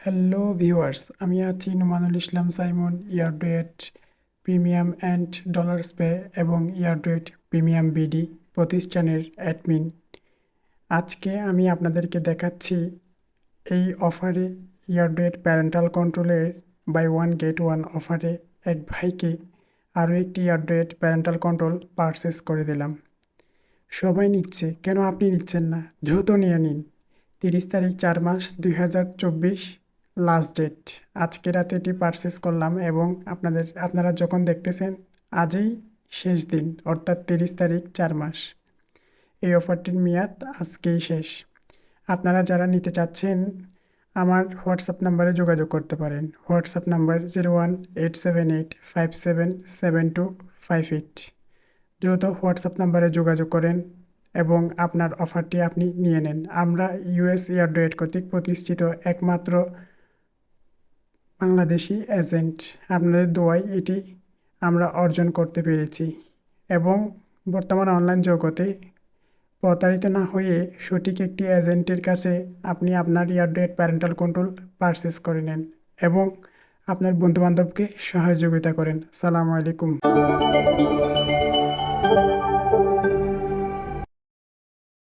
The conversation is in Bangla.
হ্যালো ভিউয়ার্স আমি আছি নুমানুল ইসলাম সাইমন ইয়ারডুয়েট প্রিমিয়াম অ্যান্ড ডলার্স পে এবং ইয়ারডুয়েট প্রিমিয়াম বিডি প্রতিষ্ঠানের অ্যাডমিন আজকে আমি আপনাদেরকে দেখাচ্ছি এই অফারে ইয়ারডুয়েট প্যারেন্টাল কন্ট্রোলের বাই ওয়ান গেট ওয়ান অফারে এক ভাইকে আরও একটি ইয়ারডুয়েট প্যারেন্টাল কন্ট্রোল পারচেস করে দিলাম। সবাই নিচ্ছে, কেন আপনি নিচ্ছেন না? দ্রুত নিয়ে নিন। তিরিশ তারিখ, চার মাস, দুই হাজার চব্বিশ লাস্ট ডেট আজকে রাতে এটি পারচেস করলাম এবং আপনাদের, আপনারা যখন দেখতেছেন, আজই শেষ দিন, অর্থাৎ তিরিশ তারিখ, চার মাস। এই অফারটির মেয়াদ আজকেই শেষ। আপনারা যারা নিতে চাচ্ছেন, আমার হোয়াটসঅ্যাপ নাম্বারে যোগাযোগ করতে পারেন। WhatsApp number zero one eight seven eight five seven seven two five eight দ্রুত হোয়াটসঅ্যাপ নাম্বারে যোগাযোগ করেন এবং আপনার অফারটি আপনি নিয়ে নেন। আমরা ইউএস এয়ারড্রয়েড কর্তৃক প্রতিষ্ঠিত একমাত্র বাংলাদেশি এজেন্ট, আপনাদের দোয়ায় এটি আমরা অর্জন করতে পেরেছি এবং বর্তমান অনলাইন জগতে প্রতারিত না হয়ে সঠিক একটি এজেন্টের কাছে আপনি আপনার ইয়ারডেট প্যারেন্টাল কন্ট্রোল পারচেস করে নেন এবং আপনার বন্ধুবান্ধবকে সহযোগিতা করেন। সালামু আলাইকুম।